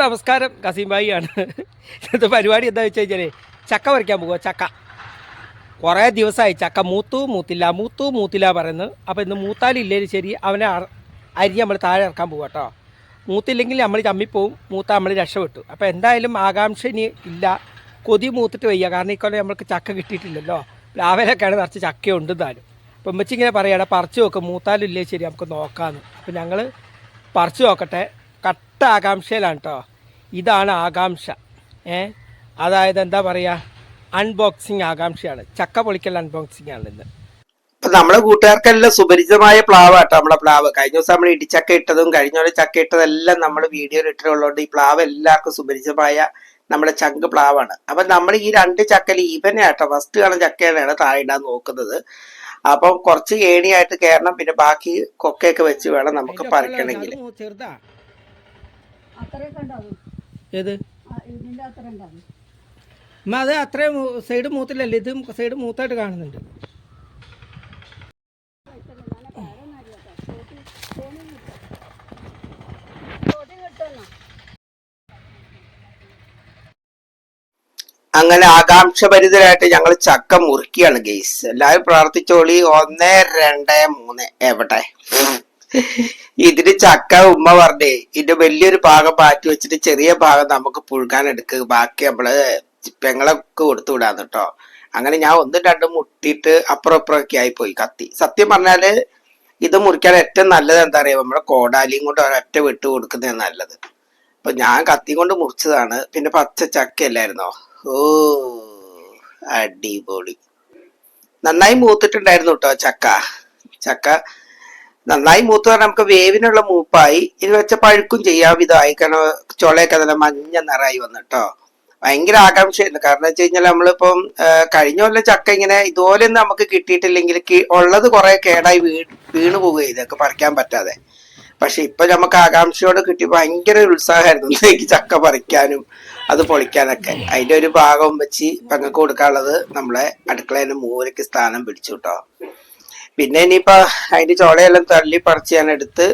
നമസ്കാരം കസീം ഭായി ആണ് ഇന്നത്തെ പരിപാടി എന്താ വെച്ച് കഴിഞ്ഞാൽ ചക്ക പറിക്കാൻ പോകുക ചക്ക. കുറേ ദിവസമായി ചക്ക മൂത്തു മൂത്തില്ല മൂത്തു മൂത്തില്ല പറയുന്നത് അപ്പോൾ ഇന്ന് മൂത്താലില്ലേലും ശരി അവനെ അരി നമ്മൾ താഴെ ഇറക്കാൻ പോകുക കേട്ടോ മൂത്തില്ലെങ്കിൽ നമ്മൾ ചമ്മിപ്പോവും മൂത്ത നമ്മൾ രക്ഷപ്പെട്ടു. അപ്പോൾ എന്തായാലും ആകാംക്ഷ ഇനി ഇല്ല. കൊതി മൂത്തിട്ട് വയ്യ. കാരണം ഈ കൊല്ലം നമ്മൾക്ക് ചക്ക കിട്ടിയിട്ടില്ലല്ലോ. രാവിലെയൊക്കെയാണ് നിറച്ച് ചക്ക ഉണ്ട് താനും അപ്പം ഉമ്മച്ചിങ്ങനെ പറയുകയാണ് പറിച്ചു നോക്ക് മൂത്താലില്ലേ ശരി നമുക്ക് നോക്കാമെന്ന് അപ്പം ഞങ്ങൾ പറിച്ചു നോക്കട്ടെ. കട്ട ആകാംക്ഷയിലാണ് കേട്ടോ ഇതാണ് ആകാംക്ഷ. ഏ? അതായത് എന്താ പറയുക അൺബോക്സിങ് ആകാംക്ഷയാണ്. ചക്ക പൊളിക്കൽ അൺബോക്സിങ് ആണ് ഇന്ന്. നമ്മുടെ കൂട്ടുകാർക്കെല്ലാം സുപരിചിതമായ പ്ലാവ് കേട്ടോ നമ്മളെ പ്ലാവ്. കഴിഞ്ഞ ദിവസം നമ്മൾ ഇടിച്ചക്ക ഇട്ടതും കഴിഞ്ഞ പോലെ ചക്ക ഇട്ടതെല്ലാം നമ്മൾ വീഡിയോയിൽ ഇട്ടിട്ടുള്ളതുകൊണ്ട് ഈ പ്ലാവ് എല്ലാവർക്കും സുപരിചിതമായ നമ്മുടെ ചങ്ക് പ്ലാവാണ്. അപ്പൊ നമ്മൾ ഈ രണ്ട് ചക്കയിൽ ഈവനെ ആട്ടോ ഫസ്റ്റ് കാണുന്ന ചക്കയാണ് താഴെ ഇടാൻ നോക്കുന്നത്. അപ്പം കുറച്ച് ഏണിയായിട്ട് കയറണം പിന്നെ ബാക്കി കൊക്കയൊക്കെ വെച്ച് വേണം നമുക്ക് പറിക്കണമെങ്കിൽ. ചെറുതാ? ഏത്? അമ്മ അത് അത്രയും സൈഡ് മൂത്തില്ലല്ലേ ഇത് സൈഡ് മൂത്തായിട്ട് കാണുന്നുണ്ട്. അങ്ങനെ ആകാംക്ഷഭരിതരായിട്ട് ഞങ്ങൾ ചക്ക മുറുക്കിയാണ് ഗെയ്സ് എല്ലാവരും പ്രാർത്ഥിച്ചോളി. ഒന്ന് രണ്ട് മൂന്ന്. എവിടെ? ഇതിന് ചക്ക ഉമ്മ പറഞ്ഞേ ഇതിന്റെ വലിയൊരു ഭാഗം മാറ്റി വെച്ചിട്ട് ചെറിയ ഭാഗം നമുക്ക് പുഴുകാൻ എടുക്കുക ബാക്കി നമ്മൾ പെങ്ങളൊക്കെ കൊടുത്തു വിടാന്ന് കേട്ടോ അങ്ങനെ ഞാൻ ഒന്നും രണ്ടും മുട്ടിയിട്ട് അപ്പുറം അപ്പുറമൊക്കെ ആയി പോയി കത്തി. സത്യം പറഞ്ഞാൽ ഇത് മുറിക്കാൻ ഏറ്റവും നല്ലത് എന്താ പറയാ നമ്മുടെ കോടാലിയും കൊണ്ട് ഒരൊറ്റ വിട്ട് കൊടുക്കുന്നതാണ് നല്ലത്. അപ്പൊ ഞാൻ കത്തി കൊണ്ട് മുറിച്ചതാണ്. പിന്നെ പച്ച ചക്ക അല്ലായിരുന്നോ ഓ അടിപൊളി. നന്നായി മൂത്തിട്ടുണ്ടായിരുന്നു കേട്ടോ ചക്ക. ചക്ക നന്നായി മൂത്ത് പറഞ്ഞാൽ നമുക്ക് വേവിനുള്ള മൂപ്പായി. ഇത് വെച്ച പഴുക്കും ചെയ്യാം. ഇതായി കാരണം ചുളയൊക്കെ നല്ല മഞ്ഞ നിറായി വന്നു കേട്ടോ ഭയങ്കര ആകാംക്ഷയായിരുന്നു. കാരണം വെച്ച് കഴിഞ്ഞാൽ നമ്മളിപ്പം കഴിഞ്ഞ കൊല്ലം ചക്ക ഇങ്ങനെ ഇതുപോലെ നമുക്ക് കിട്ടിയിട്ടില്ലെങ്കിൽ ഉള്ളത് കുറെ കേടായി വീ വീണു പോവുക ഇതൊക്കെ പറിക്കാൻ പറ്റാതെ. പക്ഷെ ഇപ്പൊ നമുക്ക് ആകാംക്ഷയോട് കിട്ടി ഭയങ്കര ഉത്സാഹമായിരുന്നു. എനിക്ക് ചക്ക പറിക്കാനും അത് പൊളിക്കാനൊക്കെ. അതിന്റെ ഒരു ഭാഗം വെച്ച് പെങ്ങൾക്ക് കൊടുക്കാനുള്ളത് നമ്മളെ അടുക്കളേന്റെ മൂലയ്ക്ക് സ്ഥാനം പിടിച്ചു കേട്ടോ പിന്നെ ഇനിയിപ്പോ അതിന്റെ ചോളയെല്ലാം തള്ളി പറിച്ച് ഞാൻ എടുത്ത്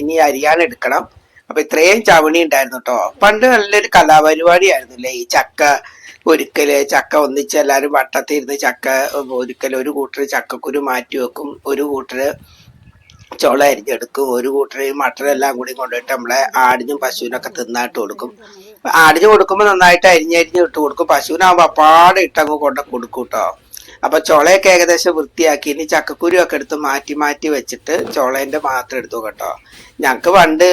ഇനി അരിയാൻ എടുക്കണം. അപ്പൊ ഇത്രയും ചവണി ഉണ്ടായിരുന്നു കേട്ടോ പണ്ട് നല്ലൊരു കലാപരിപാടിയായിരുന്നില്ലേ? ഈ ചക്ക ഒരുക്കൽ ചക്ക ഒന്നിച്ച് എല്ലാവരും വട്ടത്തിരുന്ന് ചക്ക ഒരുക്കൽ ഒരു കൂട്ടർ ചക്കക്കുരു മാറ്റി വെക്കും ഒരു കൂട്ടര് ചോള അരിഞ്ഞെടുക്കും ഒരു കൂട്ടർ ഈ മട്ടനെല്ലാം കൂടി കൊണ്ടുപോയിട്ട് നമ്മളെ ആടിനും പശുവിനൊക്കെ തിന്നായിട്ട് കൊടുക്കും. ആടിന് കൊടുക്കുമ്പോൾ നന്നായിട്ട് അരിഞ്ഞരിഞ്ഞ് ഇട്ട് കൊടുക്കും. പശുവിനാകുമ്പോൾ അപ്പാടെ ഇട്ടങ്ങ് കൊണ്ട് കൊടുക്കും കേട്ടോ അപ്പൊ ചുളയൊക്കെ ഏകദേശം വൃത്തിയാക്കി ഇനി ചക്കക്കുരു ഒക്കെ എടുത്ത് മാറ്റി മാറ്റി വെച്ചിട്ട് ചുളേന്റെ മാത്രം എടുത്തു കേട്ടോ. ഞങ്ങക്ക് പണ്ട്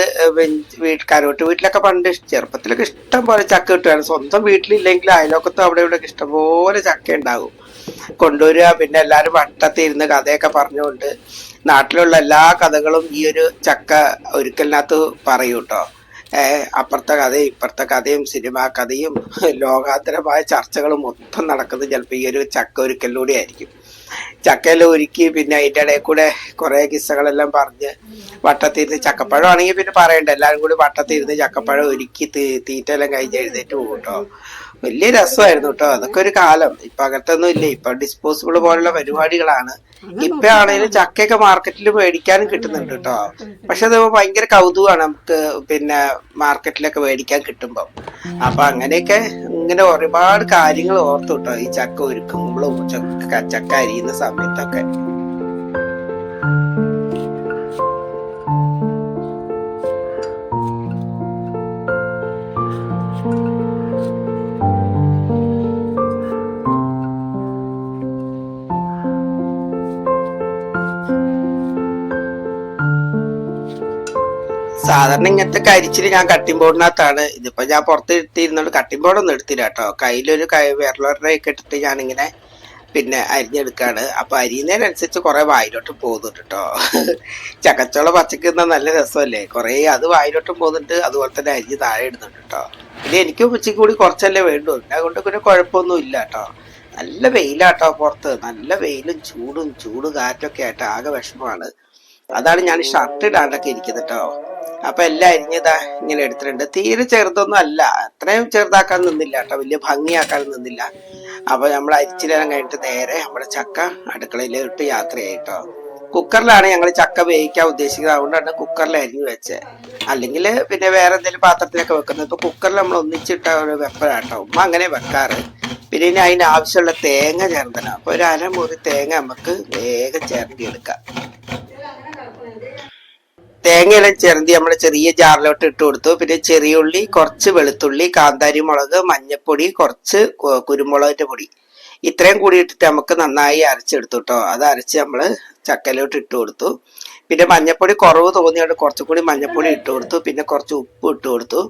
വീട്ട് കരോട്ട് വീട്ടിലൊക്കെ പണ്ട് ചെറുപ്പത്തിലൊക്കെ ഇഷ്ടം പോലെ ചക്ക കിട്ടുകയാണ് സ്വന്തം വീട്ടിലില്ലെങ്കിൽ അയലോക്കത്തും അവിടെ ഇവിടെ ഇഷ്ടംപോലെ ചക്ക ഉണ്ടാകും. കൊണ്ടുവരിക പിന്നെ എല്ലാവരും വട്ടത്തിരുന്ന് കഥയൊക്കെ പറഞ്ഞുകൊണ്ട് നാട്ടിലുള്ള എല്ലാ കഥകളും ഈ ഒരു ചക്ക ഒരുക്കലിനകത്ത് പറയും കേട്ടോ ഏഹ് അപ്പുറത്തെ കഥയും ഇപ്പുറത്തെ കഥയും സിനിമാ കഥയും ലോകാന്തരമായ ചർച്ചകളും മൊത്തം നടക്കുന്നത് ചിലപ്പോൾ ഈ ഒരു ചക്ക ഒരുക്കലിലൂടെ ആയിരിക്കും. ചക്കയെല്ലാം ഒരുക്കി പിന്നെ അതിന്റെ ഇടയിൽ കൂടെ കുറേ കിസ്സകളെല്ലാം പറഞ്ഞ് വട്ടത്തിരുന്ന് ചക്കപ്പഴം ആണെങ്കിൽ പിന്നെ പറയണ്ട. എല്ലാവരും കൂടി വട്ടത്തിരുന്ന് ചക്കപ്പഴം ഒരുക്കി തീ തീറ്റെല്ലാം കഴിഞ്ഞ് എഴുന്നേറ്റ് പോകും കേട്ടോ. വലിയ രസമായിരുന്നു കേട്ടോ അതൊക്കെ ഒരു കാലം. ഇപ്പൊ അകത്തൊന്നും ഇല്ല. ഇപ്പൊ ഡിസ്പോസിബിൾ പോലുള്ള പരിപാടികളാണ്. ഇപ്പൊ ആണെങ്കിലും ചക്കയൊക്കെ മാർക്കറ്റിൽ മേടിക്കാനും കിട്ടുന്നുണ്ട് കേട്ടോ പക്ഷെ അത് ഭയങ്കര കൗതുകമാണ് നമുക്ക് പിന്നെ മാർക്കറ്റിലൊക്കെ മേടിക്കാൻ കിട്ടുമ്പോ. അപ്പൊ അങ്ങനെയൊക്കെ ഇങ്ങനെ ഒരുപാട് കാര്യങ്ങൾ ഓർത്തു കേട്ടോ ഈ ചക്ക ഒരുക്കുമ്പോഴും ചക്ക ചക്ക അരിയുന്ന സമയത്തൊക്കെ. സാധാരണ ഇങ്ങനത്തെ കരിച്ചിൽ ഞാൻ കട്ടിംഗ് ബോർഡിനകത്താണ് ഇതിപ്പോ ഞാൻ പുറത്ത് ഇട്ടിരുന്നോണ്ട് കട്ടിംഗ് ബോർഡൊന്നും എടുത്തില്ല കേട്ടോ കയ്യിലൊരു കൈ വിരലൊരയൊക്കെ ഇട്ടിട്ട് ഞാനിങ്ങനെ പിന്നെ അരിഞ്ഞെടുക്കാണ്. അപ്പൊ അരിയുന്നതിനനുസരിച്ച് കുറെ വായിലോട്ടും പോകുന്നുണ്ട് കേട്ടോ ചക്കച്ചോള പച്ചക്ക് നല്ല രസമല്ലേ? കുറെ അത് വായിലോട്ടും പോകുന്നുണ്ട് അതുപോലെ തന്നെ അരിഞ്ഞ് താഴെ ഇടുന്നുണ്ട് കേട്ടോ പിന്നെ എനിക്ക് ഉച്ചയ്ക്ക് കൂടി കുറച്ചല്ലേ വേണ്ടു. അതുകൊണ്ട് പിന്നെ കുഴപ്പമൊന്നും ഇല്ല കേട്ടോ നല്ല വെയിലാട്ടോ പുറത്ത്. നല്ല വെയിലും ചൂടും ചൂട് കാറ്റൊക്കെ ആയിട്ട് ആകെ വിഷമമാണ്. അതാണ് ഞാൻ ഷർട്ട് ഇടാണ്ടൊക്കെ ഇരിക്കുന്നത് കേട്ടോ അപ്പൊ എല്ലാം അരിഞ്ഞതാ ഇങ്ങനെ എടുത്തിട്ടുണ്ട്. തീരെ ചെറുതൊന്നും അല്ല. അത്രയും ചെറുതാക്കാൻ നിന്നില്ല കേട്ടോ. വലിയ ഭംഗിയാക്കാൻ നിന്നില്ല. അപ്പൊ നമ്മൾ അരിച്ചിലെല്ലാം കഴിഞ്ഞിട്ട് നേരെ നമ്മുടെ ചക്ക അടുക്കളയിലോട്ട് യാത്രയായിട്ടോ കുക്കറിലാണ് ഞങ്ങൾ ചക്ക വേവിക്കാൻ ഉദ്ദേശിക്കുന്നത്. അതുകൊണ്ടാണ് കുക്കറിൽ അരിഞ്ഞു വെച്ചത് അല്ലെങ്കിൽ പിന്നെ വേറെ എന്തെങ്കിലും പാത്രത്തിലൊക്കെ വെക്കുന്നത്. ഇപ്പൊ കുക്കറിൽ നമ്മൾ ഒന്നിച്ചിട്ട ഒരു വെപ്പലാട്ടോ ഉമ്മ അങ്ങനെ വെക്കാറ്. പിന്നെ ഇനി അതിന് ആവശ്യമുള്ള തേങ്ങ ചേർത്തണം. അപ്പൊ ഒരു അരമുറി തേങ്ങ നമുക്ക് വേഗം ചേർത്തി എടുക്കാം തേങ്ങയെല്ലാം ചെറുതി നമ്മൾ ചെറിയ ജാറിലോട്ട് ഇട്ട് കൊടുത്തു. പിന്നെ ചെറിയ ഉള്ളി കുറച്ച് വെളുത്തുള്ളി കാന്താരി മുളക് മഞ്ഞപ്പൊടി കുറച്ച് കുരുമുളകിന്റെ പൊടി. ഇത്രയും കൂടി ഇട്ടിട്ട് നമുക്ക് നന്നായി അരച്ചെടുത്തു കേട്ടോ അത് അരച്ച് നമ്മൾ ചക്കയിലോട്ട് ഇട്ട് കൊടുത്തു. പിന്നെ മഞ്ഞപ്പൊടി കുറവ് തോന്നിയോണ്ട് കുറച്ചും കൂടി മഞ്ഞപ്പൊടി ഇട്ട് കൊടുത്തു. പിന്നെ കുറച്ച് ഉപ്പ് ഇട്ട് കൊടുത്തു.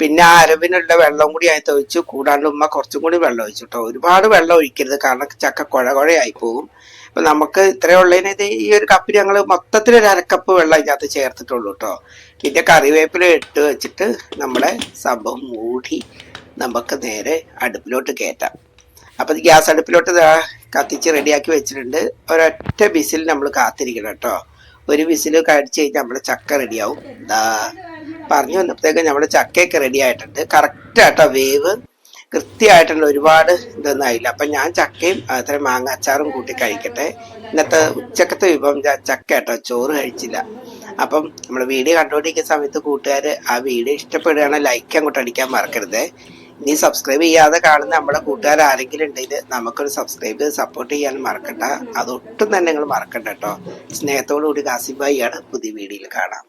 പിന്നെ ആ അരവിനുള്ള വെള്ളം കൂടി അതിനകത്ത് ഒഴിച്ചു. കൂടാണ്ട് ഉമ്മ കുറച്ചും കൂടി വെള്ളം ഒഴിച്ചു കേട്ടോ ഒരുപാട് വെള്ളം ഒഴിക്കരുത്. കാരണം ചക്ക കുഴ കുഴയായി പോകും അപ്പൊ നമുക്ക് ഇത്രയുള്ളതിന് ഇത് ഈ ഒരു കപ്പ് ഞങ്ങൾ മൊത്തത്തിൽ ഒരു അരക്കപ്പ് വെള്ളം ഇതിനകത്ത് ചേർത്തിട്ടുള്ളൂ കേട്ടോ പിന്നെ കറിവേപ്പില ഇട്ട് വെച്ചിട്ട് നമ്മുടെ സംഭവം മൂടി നമുക്ക് നേരെ അടുപ്പിലോട്ട് കയറ്റാം. അപ്പൊ ഗ്യാസ് അടുപ്പിലോട്ട് കത്തിച്ച് റെഡിയാക്കി വെച്ചിട്ടുണ്ട്. ഒരൊറ്റ വിസിൽ നമ്മൾ കാത്തിരിക്കണം കേട്ടോ. ഒരു വിസിൽ കഴിച്ച് കഴിഞ്ഞാൽ നമ്മുടെ ചക്ക റെഡിയാവും. ദാ പറഞ്ഞു വന്നപ്പോഴത്തേക്കും നമ്മുടെ ചക്കയൊക്കെ റെഡി ആയിട്ടുണ്ട്. കറക്റ്റ് ആട്ടോ വേവ്. കൃത്യമായിട്ടുള്ള ഒരുപാട് ഇതൊന്നും ആയില്ല. അപ്പം ഞാൻ ചക്കയും അത്ര മാങ്ങ അച്ചാറും കൂട്ടി കഴിക്കട്ടെ. ഇന്നത്തെ ഉച്ചക്കത്തെ വിഭവം ചക്ക കേട്ടോ. ചോറ് കഴിച്ചില്ല. അപ്പം നമ്മൾ വീഡിയോ കണ്ടുകൊണ്ടിരിക്കുന്ന സമയത്ത് കൂട്ടുകാർ ആ വീഡിയോ ഇഷ്ടപ്പെടുകയാണെങ്കിൽ ലൈക്ക് അങ്ങോട്ട് അടിക്കാൻ മറക്കരുത്. ഇനി സബ്സ്ക്രൈബ് ചെയ്യാതെ കാണുന്ന നമ്മുടെ കൂട്ടുകാർ ആരെങ്കിലും ഉണ്ടെങ്കിൽ നമുക്കൊരു സബ്സ്ക്രൈബ് ചെയ്ത് സപ്പോർട്ട് ചെയ്യാൻ മറക്കണ്ട. അതൊട്ടും തന്നെ നിങ്ങൾ മറക്കണ്ട കേട്ടോ. സ്നേഹത്തോടു കൂടി കാസിബായിയാണ് പുതിയ വീഡിയോയിൽ കാണാം.